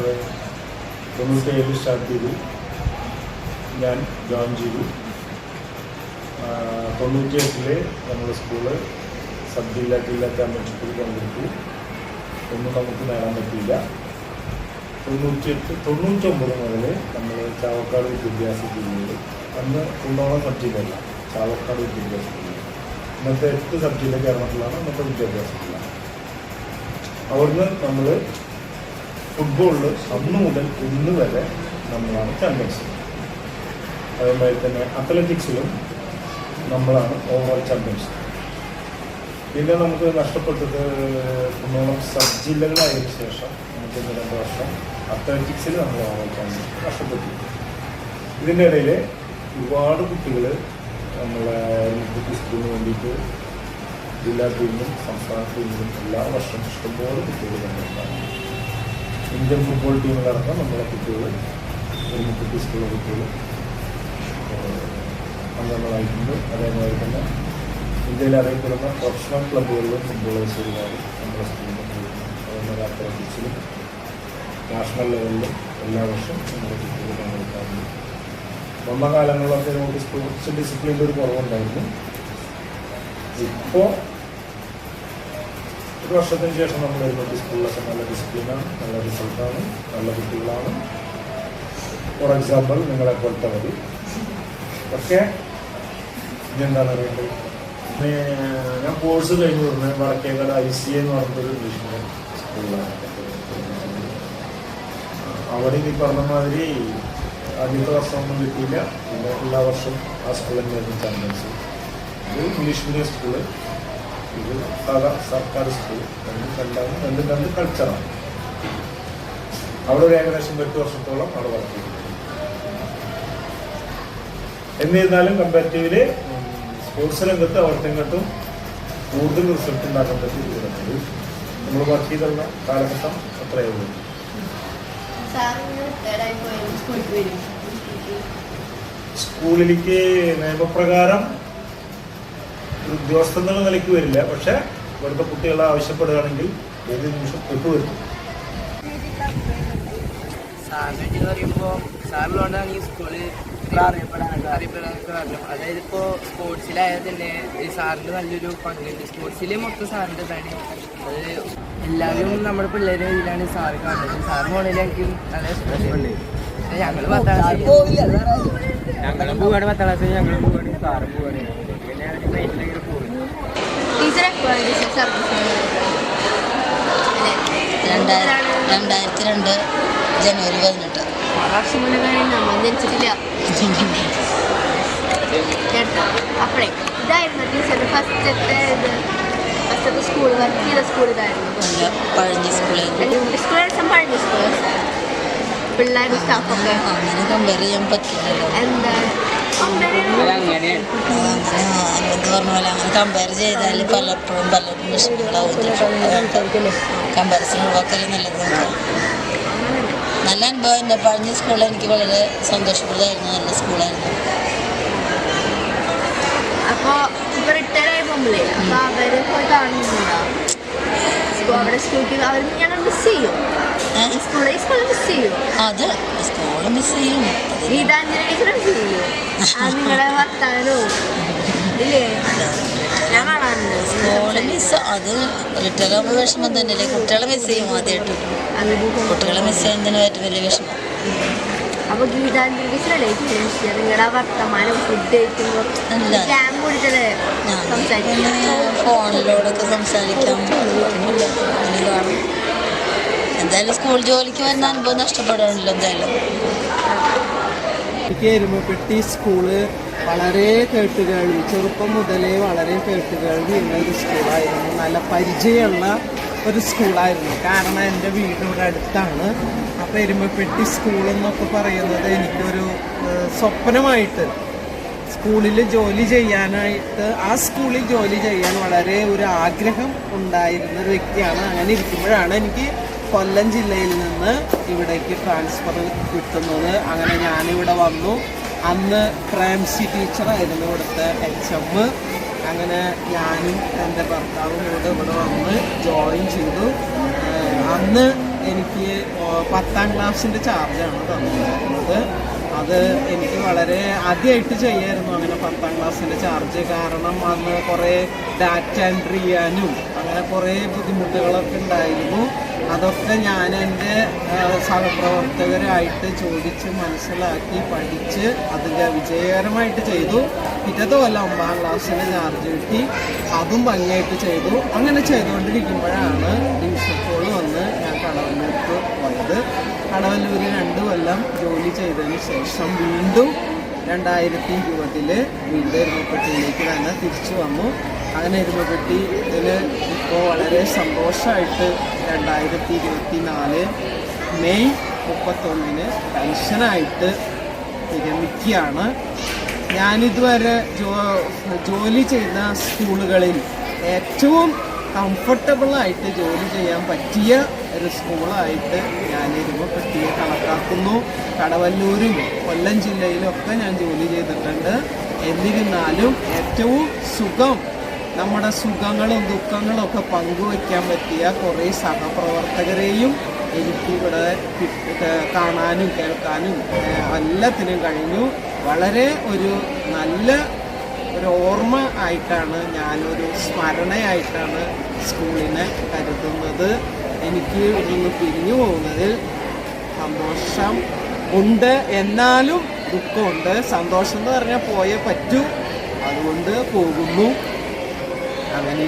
നമ്മൾ തൊണ്ണൂറ്റേഴിൽ സ്റ്റാർട്ട് ചെയ്തു. ഞാൻ ജോയിൻ ചെയ്തു. തൊണ്ണൂറ്റിയെട്ടിൽ നമ്മുടെ സ്കൂൾ സബ് ജില്ലാ ജില്ലാ ചാമ്പ്യൻഷിപ്പിൽ പങ്കെടുത്തു. ഒന്നും നമുക്ക് നേടാൻ പറ്റിയില്ല. തൊണ്ണൂറ്റിയെട്ട് തൊണ്ണൂറ്റൊമ്പത് മുതൽ നമ്മൾ ചാവക്കാട് വിദ്യാഭ്യാസ ജില്ലയിൽ അന്ന് കുണ്ടോളം സബ് ജില്ലയല്ല ചാവക്കാട് വിദ്യാഭ്യാസ ജില്ല ഇന്നത്തെ എട്ട് സബ് ജില്ല കേരളത്തിലാണ് ഇന്നത്തെ വിദ്യാഭ്യാസ ജില്ല അവിടുന്ന് നമ്മൾ ഫുട്ബോളിൽ അന്ന് മുതൽ ഇന്ന് വരെ നമ്മളാണ് ചാമ്പ്യൻസ് അതേമാതിരി തന്നെ അത്ലറ്റിക്സിലും നമ്മളാണ് ഓവറോൾ ചാമ്പ്യൻസ് പിന്നെ നമുക്ക് നഷ്ടപ്പെട്ടത് കുന്നോളം സബ് ജില്ലകളായതിനു ശേഷം നമുക്ക് ഇന്ന് രണ്ട് വർഷം അത്ലറ്റിക്സിൽ നമ്മൾ ഓവറോൾ ചാമ്പ്യൻസ് നഷ്ടപ്പെട്ടു. ഇതിന്റെ ഇടയിൽ ഒരുപാട് കുട്ടികൾ നമ്മളെ കുട്ടി സ്കൂളിന് വേണ്ടിയിട്ട് ജില്ലാ ടീമിലും സംസ്ഥാന ടീമിലും എല്ലാ വർഷവും ഇഷ്ടംപോലെ കുട്ടികൾ പങ്കെടുക്കാറുണ്ട്. ഇന്ത്യൻ ഫുട്ബോൾ ടീമിലടക്കം നമ്മളെ കുട്ടികൾ കുട്ടി സ്കൂളിലെ കുട്ടികൾ അംഗങ്ങളായിട്ടുണ്ട്. അതേമാതിരി തന്നെ ഇന്ത്യയിൽ അറിയപ്പെടുന്ന പ്രൊഫഷണൽ ക്ലബ്ബുകളിലും ഫുട്ബോളേഴ്സ് ഒരുപാട് നമ്മുടെ സ്കൂളിൽ അതേമാതിരി അത്ലറ്റിക്സിലും നാഷണൽ ലെവലിലും എല്ലാ വർഷവും നമ്മുടെ കുട്ടികൾ പങ്കെടുക്കാറുണ്ട്. വന്ന കാലങ്ങളിലൊക്കെ നമുക്ക് സ്പോർട്സ് ഡിസിപ്ലിന്റെ ഒരു കുറവുണ്ടായിരുന്നു. ഇപ്പോൾ ഒരു വർഷത്തിന് ശേഷം നമ്മൾ വരുമ്പോൾ സ്കൂളിലൊക്കെ നല്ല ഡിസിപ്ലിനാണ് നല്ല റിസൾട്ടാണ് നല്ല കുട്ടികളാണ്. ഫോർ എക്സാമ്പിൾ നിങ്ങളെ പോലത്തെ മതി. പക്ഷേ ഇതെന്താണ് അറിയേണ്ടത്? ഞാൻ കോഴ്സ് കഴിഞ്ഞ് വരുന്നത് വടക്കേക്കട ഐ സി എന്ന് പറഞ്ഞൊരു ഇംഗ്ലീഷ് മീഡിയം സ്കൂളിലാണ് അവിടെ ഈ പറഞ്ഞ മാതിരി ആദ്യത്തെ വർഷമൊന്നും കിട്ടിയില്ല. പിന്നെ എല്ലാ വർഷവും ആ സ്കൂളിൽ ചാമ്പ്യൻസ് ഇത് ഇംഗ്ലീഷ് മീഡിയം സ്കൂൾ ഇത് സാധാ സർക്കാർ സ്കൂൾ. രണ്ടും രണ്ടാണ് രണ്ടും രണ്ട് കൾച്ചറാണ്. അവിടെ ഒരു ഏകദേശം എട്ട് വർഷത്തോളം അവിടെ വർക്ക് ചെയ്തു എന്നിരുന്നാലും കമ്പാരിറ്റീവിൽ സ്പോർട്സ് രംഗത്ത് അവിടുത്തെ ഇങ്ങോട്ടും കൂടുതൽ റിസൾട്ട് ഉണ്ടാക്കാൻ പറ്റി ഇതിലുണ്ട് നമ്മൾ വർക്ക് ചെയ്തുള്ള കാലഘട്ടം അത്രയേ ഉള്ളൂ. സ്കൂളിലേക്ക് നിയമപ്രകാരം ഉദ്യോഗസ്ഥൻ എന്നുള്ള നിലയ്ക്ക് വരില്ല. പക്ഷെ ഇവിടുത്തെ കുട്ടികളെ ആവശ്യപ്പെടുകയാണെങ്കിൽ ഏത് നിമിഷം കൊണ്ടു വരും പറ്റി പറയുമ്പോൾ സാറിലുകൊണ്ടാണ് ഈ സ്കൂൾ അറിയപ്പെടാനൊക്കെ അറിയപ്പെടാനൊക്കെ കാരണം അതായത് ഇപ്പോൾ സ്പോർട്സിലായാൽ തന്നെ സാറിന്റെ നല്ലൊരു പങ്കുണ്ട്. സ്പോർട്സിൽ മൊത്തം സാറിന്റെ തന്നെ അത് എല്ലാവരും നമ്മുടെ പിള്ളേരെ ഇതിലാണ് സാറ് കാണുന്നത്. സാറ് നല്ല ഞങ്ങൾ പത്താം ക്ലാസ് ഞങ്ങളും പോവാണ് പത്താം ക്ലാസ് ഞങ്ങളും പോവാണ്. സാറും പോവാണ്. പിന്നെ രണ്ടായിരത്തി രണ്ട് ജനുവരി പതിനെട്ട്. അപ്പോഴേ ഇതായിരുന്നു ഫസ്റ്റത്തെ ഇത് ഫസ്റ്റത്തെ സ്കൂൾ വർക്ക് ചെയ്ത സ്കൂൾ ഇതായിരുന്നു. പഴഞ്ഞ പഴഞ്ഞ പിള്ളേരും സ്റ്റാഫൊക്കെ. അങ്ങനെ കമ്പയർ ചെയ്യാൻ പറ്റില്ലല്ലോ. എന്താ? അനുബന്ധ പറഞ്ഞ പോലെ അങ്ങനെ കമ്പയർ ചെയ്താൽ പലപ്പോഴും പലർക്കും വിഷമങ്ങളാവും കമ്പാരിസൺ ഒഴിവാക്കൽ നല്ലത്. നല്ല അനുഭവം എന്റെ പഴഞ്ഞ സ്കൂളിൽ എനിക്ക് വളരെ സന്തോഷപ്രദമായിരുന്നു. നല്ല സ്കൂളായിരുന്നു അപ്പൊ ഇപ്പൊ റിട്ടയർ ആയി പോകുമ്പോഴേ അപ്പൊ അവർ പോയി കാണുന്നുണ്ടാവും സ്കൂ- അവിടെ സ്കൂളിൽ അവർ ഞങ്ങൾ മിസ് ചെയ്യും. ഏ? ഈ സ്കൂളിൽ ഈ സ്കൂളിൽ മിസ് ചെയ്യും. അത് മിസ് ചെയ്യും. മിസ് അത് റിട്ടയർ ആകുമ്പോൾ വിഷമം തന്നെയല്ലേ? കുട്ടികളെ മിസ് ചെയ്യും ആദ്യമായിട്ട് കുട്ടികളെ മിസ് ചെയ്യുന്നതിനായിട്ട് വലിയ വിഷമം. അപ്പൊ ഗീതാഞ്ജലി നിങ്ങളുടെ വർത്തമാനം ഫുഡ് കഴിക്കുമ്പോൾ പിന്നെ ഫോണിലൂടെയൊക്കെ സംസാരിക്കാം. എന്തായാലും സ്കൂൾ ജോലിക്ക് വരുന്ന അനുഭവം നഷ്ടപ്പെടാണല്ലോ എന്തായാലും. എനിക്ക് എരുമപ്പെട്ടി സ്കൂൾ വളരെ കേട്ടുകേൾവി. ചെറുപ്പം മുതലേ വളരെ കേട്ടുകേൾവി ഉള്ള ഒരു സ്കൂളായിരുന്നു നല്ല പരിചയമുള്ള ഒരു സ്കൂളായിരുന്നു കാരണം എന്റെ വീട് ഇവിടെ അടുത്താണ്. അപ്പോൾ എരുമപ്പെട്ടി സ്കൂളെന്നൊക്കെ പറയുന്നത് എനിക്കൊരു സ്വപ്നമായിട്ട് സ്കൂളിൽ ജോലി ചെയ്യാനായിട്ട് ആ സ്കൂളിൽ ജോലി ചെയ്യാൻ വളരെ ഒരു ആഗ്രഹം ഉണ്ടായിരുന്ന ഒരു വ്യക്തിയാണ്. അങ്ങനെ ഇരിക്കുമ്പോഴാണ് എനിക്ക് കൊല്ലം ജില്ലയിൽ നിന്ന് ഇവിടേക്ക് ട്രാൻസ്ഫർ കിട്ടുന്നത്. അങ്ങനെ ഞാനിവിടെ വന്നു. അന്ന് പ്രേംസി ടീച്ചറായിരുന്നു ഇവിടുത്തെ എച്ച് എം അങ്ങനെ ഞാനും എന്റെ ഭർത്താവും ഇവിടെ ഇവിടെ വന്ന് ജോയിൻ ചെയ്തു. അന്ന് എനിക്ക് പത്താം ക്ലാസ്സിന്റെ ചാർജാണ് തന്നിട്ടുള്ളത്. അത് എനിക്ക് വളരെ ആദ്യമായിട്ട് ചെയ്യായിരുന്നു അങ്ങനെ പത്താം ക്ലാസ്സിന്റെ ചാർജ് കാരണം അന്ന് കുറേ ഡാറ്റ എൻട്രി ചെയ്യാനും അങ്ങനെ കുറേ ബുദ്ധിമുട്ടുകളൊക്കെ ഉണ്ടായിരുന്നു. അതൊക്കെ ഞാൻ എന്റെ സഹപ്രവർത്തകരായിട്ട് ചോദിച്ച് മനസ്സിലാക്കി പഠിച്ച് അത് വിജയകരമായിട്ട് ചെയ്തു. പിറ്റത്തെ കൊല്ലം ഒമ്പതാം ക്ലാസ്സിൽ ചാർജ് കിട്ടി. അതും ഭംഗിയായിട്ട് ചെയ്തു. അങ്ങനെ ചെയ്തുകൊണ്ടിരിക്കുമ്പോഴാണ് ഡിവിഷൻ വന്ന് ഞാൻ കടവല്ലൂർക്ക് പോയത്. കടവല്ലൂർ രണ്ട് കൊല്ലം ജോലി ചെയ്തതിന് ശേഷം വീണ്ടും രണ്ടായിരത്തി ഇരുപതിൽ വീണ്ടും എരുമപ്പെട്ടിയിലേക്ക് തന്നെ തിരിച്ചു വന്നു. അങ്ങനെ ഇതിൽ ഇപ്പോൾ വളരെ സന്തോഷമായിട്ട് രണ്ടായിരത്തി ഇരുപത്തി നാല് മെയ് മുപ്പത്തൊന്നിന് പെൻഷനായിട്ട് വിരമിക്കുകയാണ്. ഞാനിതുവരെ ജോ ജോലി ചെയ്ത സ്കൂളുകളിൽ ഏറ്റവും കംഫർട്ടബിളായിട്ട് ജോലി ചെയ്യാൻ പറ്റിയ ഒരു സ്കൂളായിട്ട് ഞാൻ ഇരുമപ്പെട്ടിയെ കണക്കാക്കുന്നു. കടവല്ലൂരും കൊല്ലം ജില്ലയിലും ഒക്കെ ഞാൻ ജോലി ചെയ്തിട്ടുണ്ട്. എന്നിരുന്നാലും ഏറ്റവും സുഖം നമ്മുടെ സുഖങ്ങളും ദുഃഖങ്ങളും ഒക്കെ പങ്കുവയ്ക്കാൻ പറ്റിയ കുറേ സഹപ്രവർത്തകരെയും എനിക്കിവിടെ കാണാനും കേൾക്കാനും എല്ലാത്തിനും കഴിഞ്ഞു. വളരെ ഒരു നല്ല ഒരു ഓർമ്മ ആയിട്ടാണ് ഞാനൊരു സ്മരണയായിട്ടാണ് സ്കൂളിനെ കരുതുന്നത്. എനിക്ക് ഇതൊന്ന് പിരിഞ്ഞു പോകുന്നതിൽ സന്തോഷം ഉണ്ട്. എന്നാലും ദുഃഖമുണ്ട്. സന്തോഷം എന്ന് പറഞ്ഞാൽ പോയേ പറ്റൂ. അതുകൊണ്ട് പോകുന്നു. അങ്ങനെ